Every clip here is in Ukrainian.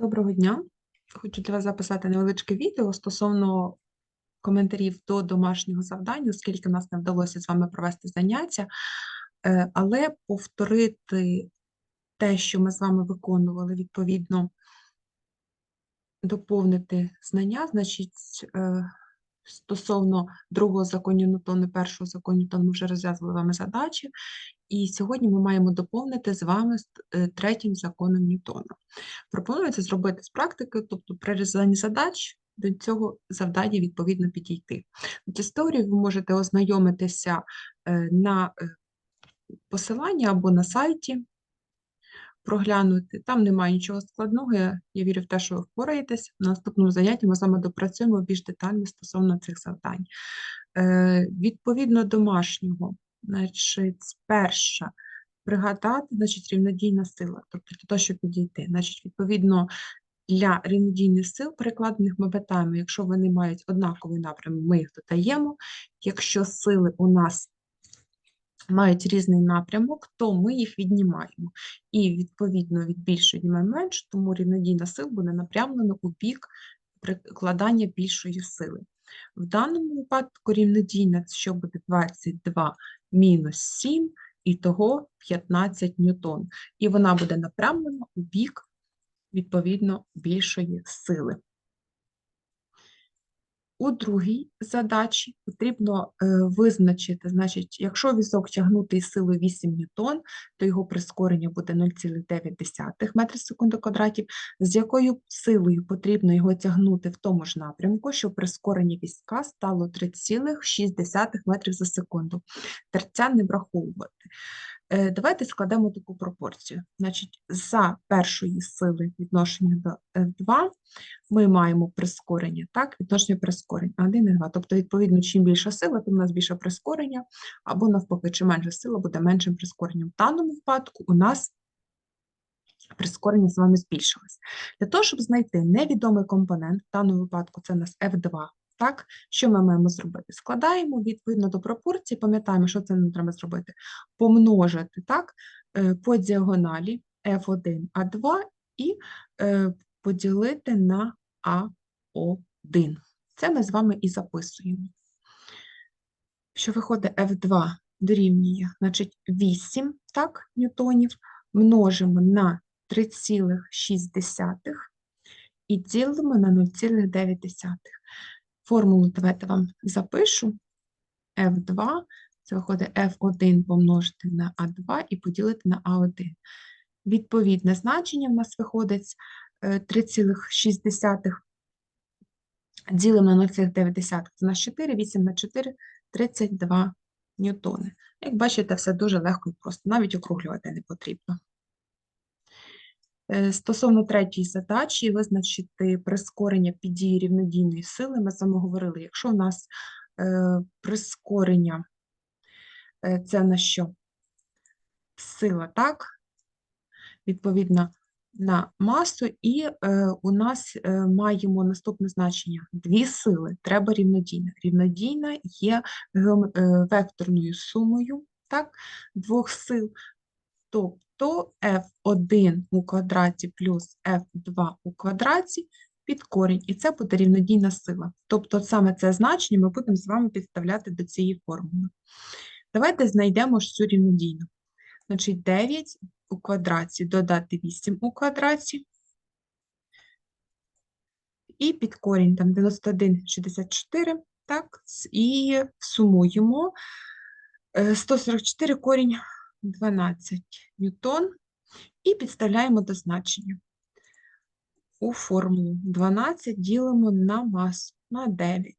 Доброго дня. Хочу для вас записати невеличке відео стосовно коментарів до домашнього завдання, оскільки нас не вдалося з вами провести заняття, Е, але повторити те, що ми з вами виконували, відповідно, доповнити знання, значить, е, стосовно другого закону Ньютона, першого закону Ньютона ми вже розв'язували вами задачі, і сьогодні ми маємо доповнити з вами е, третім законом Ньютона. Пропонується зробити з практики, тобто при розв'язанні задач до цього завдання відповідно підійти. З історією ви можете ознайомитися е, на е, посиланні або на сайті, проглянути. Там немає нічого складного. Я, я вірю в те, що ви впораєтесь. На наступному занятті ми саме допрацюємо більш детально стосовно цих завдань. Е, Відповідно домашнього, значить, перша пригадати, значить, рівнодійна сила, тобто для того, щоб підійти. Значить, відповідно, для рівнодійних сил, перекладених ми якщо вони мають однаковий напрямок, ми їх додаємо. Якщо сили у нас мають різний напрямок, то ми їх віднімаємо. І, відповідно, від більшої віднімаємо менше, тому рівнодійна сил буде напрямлена у бік прикладання більшої сили. В даному випадку рівнодійна, що буде 22 мінус 7, і того 15 ньютон. І вона буде напрямлена у бік, відповідно, більшої сили. У другій задачі потрібно е, визначити, значить, якщо візок тягнутий силою 8 ньютон, то його прискорення буде 0,9 метри секунди квадратів, з якою силою потрібно його тягнути в тому ж напрямку, щоб прискорення візка стало 3,6 метрів за секунду. Терця не враховувати. Е, Давайте складемо таку пропорцію. Значить, за першої сили відношення до F2 ми маємо прискорення, так, відношення прискорень 1 і 2. Тобто, відповідно, чим більша сила, тим у нас більше прискорення, або навпаки, чим менша сила, буде меншим прискоренням. В даному випадку у нас прискорення з вами збільшилось. Для того, щоб знайти невідомий компонент, в даному випадку це у нас F2, так, що ми маємо зробити? Складаємо відповідно до пропорції, пам'ятаємо, що це нам треба зробити. Помножити так, е, по діагоналі F1, А2 і е, поділити на А1. Це ми з вами і записуємо. Що виходить F2 дорівнює, значить, 8 так, ньютонів, множимо на 3,6 і ділимо на 0,9. Формулу давайте вам запишу. F2, це виходить F1 помножити на А2 і поділити на А1. Відповідне значення в нас виходить е, 3,6 ділимо на 0,9, це у нас 4, 8 на 4, 32 ньютони. Як бачите, все дуже легко і просто, навіть округлювати не потрібно. Е, Стосовно третьої задачі, визначити прискорення під дією рівнодійної сили. Ми саме говорили, якщо у нас е, прискорення е, це на що? Сила, так? Відповідно на масу, і е, у нас е, маємо наступне значення: дві сили, треба рівнодійна. Рівнодійна є векторною сумою так, двох сил, тобто f1 у квадраті плюс f2 у квадраті під корінь, і це буде рівнодійна сила. Тобто саме це значення ми будемо з вами підставляти до цієї формули. Давайте знайдемо ж цю рівнодійну. Значить, 9 у квадраті додати 8 у квадраті. І під корінь там 91,64, так, і сумуємо е, 144 корінь 12 ньютон і підставляємо до значення. У формулу 12 ділимо на масу, на 9.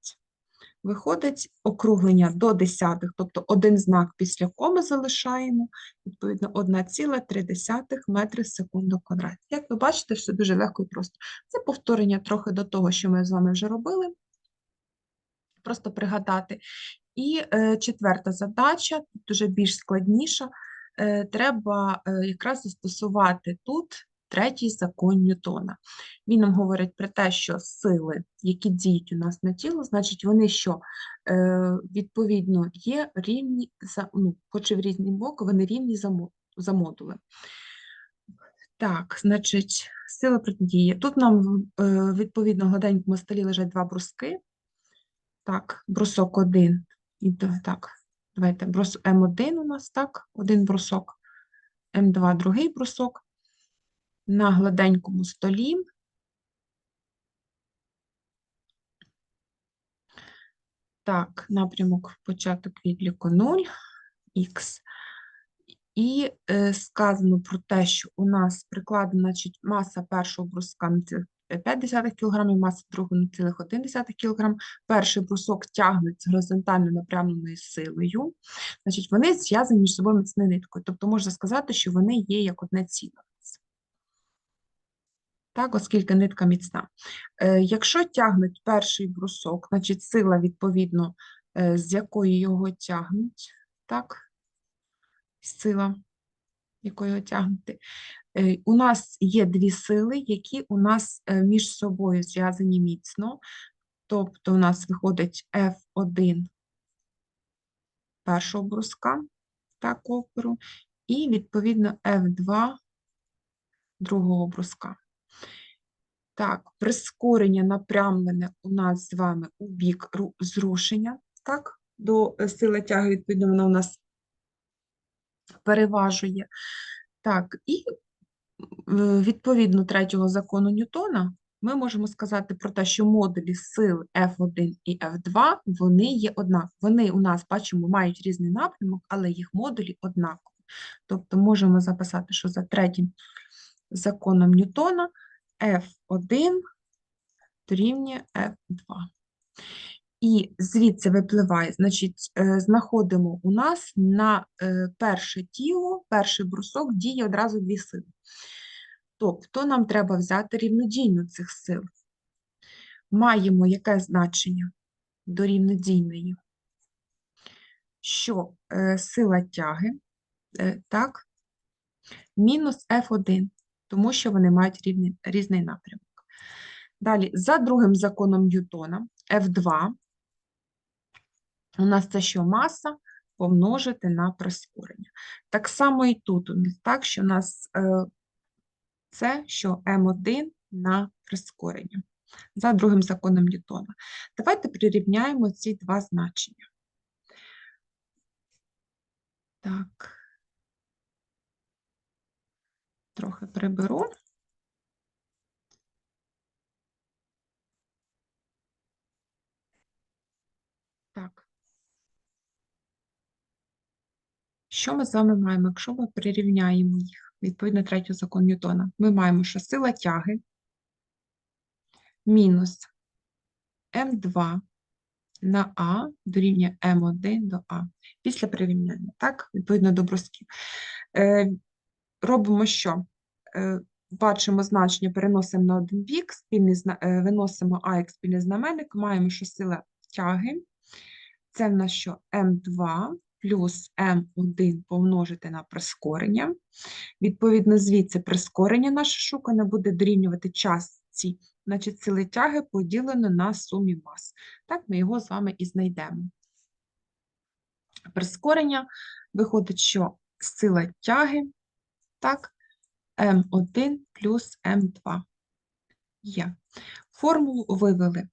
Виходить округлення до десятих, тобто один знак після коми залишаємо, відповідно 1,3 метри секунду квадрат. Як ви бачите, все дуже легко і просто. Це повторення трохи до того, що ми з вами вже робили. Просто пригадати. І е, четверта задача, тут вже більш складніша. Е, треба е, якраз застосувати тут третій закон Ньютона. Він нам говорить про те, що сили, які діють у нас на тіло, значить, вони що е, відповідно є рівні за ну, хоч і в різні боки, вони рівні за, мо- за модулем. Так, значить, сила протидії. Тут нам відповідно гладенькому столі лежать два бруски. Так, брусок один. І так, давайте брус М1 у нас, так, один брусок, М2 другий брусок. На гладенькому столі. Так, напрямок початок відліку 0, х. І е, сказано про те, що у нас прикладена значить, маса першого бруска 0,5 кг, маса другого 0,1 кг. Перший брусок тягнуть з горизонтально напрямленою силою. Значить, вони зв'язані між собою міцною ниткою. Тобто можна сказати, що вони є як одне ціле. Так, оскільки нитка міцна. Е, якщо тягнуть перший брусок, значить сила відповідно, е, з якої його тягнуть, так, сила, якою його тягнути. Е, у нас є дві сили, які у нас е, між собою зв'язані міцно. Тобто у нас виходить F1 першого бруска, так, опору, і відповідно F2 другого бруска. Так, прискорення напрямлене у нас з вами у бік зрушення, так, до е, сили тяги, відповідно, вона у нас переважує. Так, і відповідно третього закону Ньютона ми можемо сказати про те, що модулі сил F1 і F2, вони є однакові. Вони у нас, бачимо, мають різний напрямок, але їх модулі однакові. Тобто можемо записати, що за третім законом Ньютона F1 дорівнює F2. І звідси випливає, значить, е, знаходимо у нас на е, перше тіло, перший брусок діє одразу дві сили. Тобто нам треба взяти рівнодійну цих сил. Маємо яке значення до рівнодійної? Що е, сила тяги, так, мінус F1, тому що вони мають різний напрямок. Далі, за другим законом Ньютона, F2, у нас це що маса помножити на прискорення. Так само і тут у нас так, що у нас е, це що М1 на прискорення. За другим законом Ньютона. Давайте прирівняємо ці два значення. Так. Трохи приберу. Так. Що ми з вами маємо, якщо ми прирівняємо їх відповідно третього закону Ньютона? Ми маємо, що сила тяги мінус М2 на А дорівнює М1 до А. Після прирівняння, так, відповідно до бросків. Е, робимо що? Е, бачимо значення, переносимо на один бік, спільний, е, виносимо А як спільний знаменник, маємо, що сила тяги це в нас що М2 плюс М1 помножити на прискорення. Відповідно, звідси прискорення наше шукане буде дорівнювати частці, значить сили тяги поділено на сумі мас. Так, ми його з вами і знайдемо. Прискорення виходить, що сила тяги, так, М1 плюс М2 є. Формулу вивели.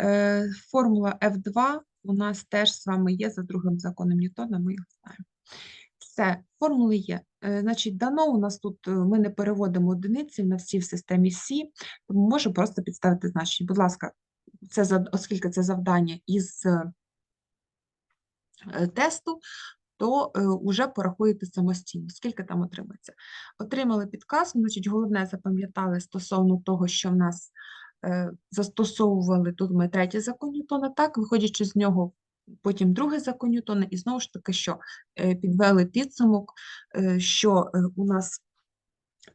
Е, Формула F2 у нас теж з вами є за другим законом Ньютона, ми його знаємо. Все, формули є. Е, Значить, дано у нас тут, е, ми не переводимо одиниці на всі в системі Сі, тому можу просто підставити значення. Будь ласка, це, оскільки це завдання із е, тесту, то вже порахуєте самостійно, скільки там отримається. Отримали підказку, значить, головне запам'ятали стосовно того, що в нас застосовували, тут ми третій закон Ньютона, так, виходячи з нього, потім другий закон Ньютона, і знову ж таки, що е, підвели підсумок, е, що е, у нас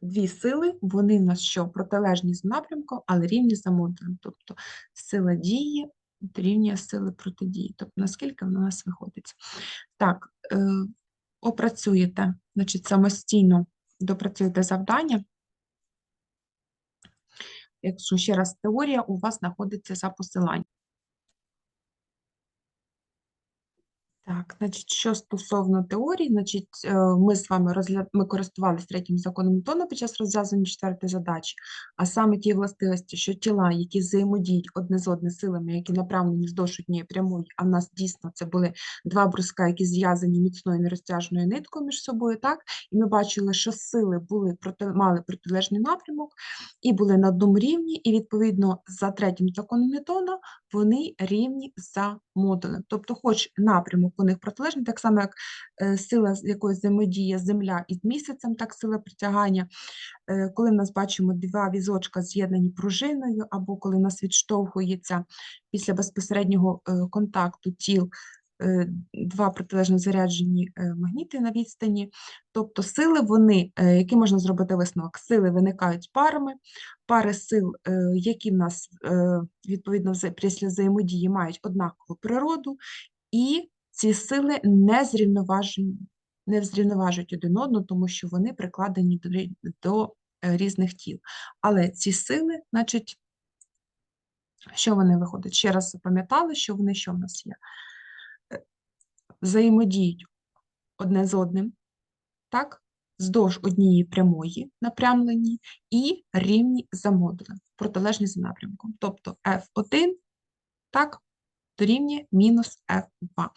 дві сили, вони в нас що протилежні з напрямком, але рівні за модулем. Тобто сила дії дорівнює сили протидії. Тобто наскільки вона у нас виходить. Так, е, опрацюєте, значить, самостійно допрацюєте завдання. Якщо ще раз теорія у вас знаходиться за посиланням. Так, значить, що стосовно теорії, значить, е, ми з вами розгля... ми користувалися третім законом Ньютона під час розв'язання четвертої задачі, а саме ті властивості, що тіла, які взаємодіють одне з одним силами, які направлені вздовж однієї прямої, а в нас дійсно це були два бруска, які зв'язані міцною нерозтяжною ниткою між собою, так? І ми бачили, що сили були проти... мали протилежний напрямок і були на одному рівні, і відповідно за третім законом Ньютона вони рівні за модулем. Тобто, хоч напрямок у них протилежний, так само, як е, сила, з взаємодія Земля із місяцем, так сила притягання. Е, Коли в нас бачимо два візочка з'єднані пружиною, або коли в нас відштовхується після безпосереднього е, контакту тіл два протилежно заряджені е, магніти на відстані. Тобто сили вони, е, які можна зробити висновок, сили виникають парами, пари сил, е, які в нас е, відповідно після взаємодії мають однакову природу, і ці сили не зрівноважені, не зрівноважують один одного, тому що вони прикладені до, до е, різних тіл. Але ці сили, значить, що вони виходять? Ще раз запам'ятали, що вони що в нас є? Взаємодіють одне з одним, так? Здовж однієї прямої напрямлені і рівні за модулем, протилежні за напрямком. Тобто F1, так, дорівнює мінус F2.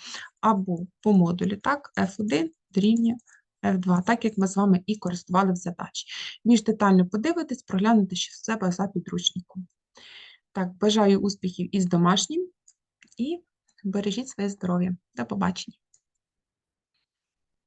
Або по модулі, так, F1 дорівнює F2, так як ми з вами і користували в задачі. Більш детально подивитись, проглянути ще себе за підручником. Так, бажаю успіхів із домашнім і бережіть своє здоров'я. До побачення.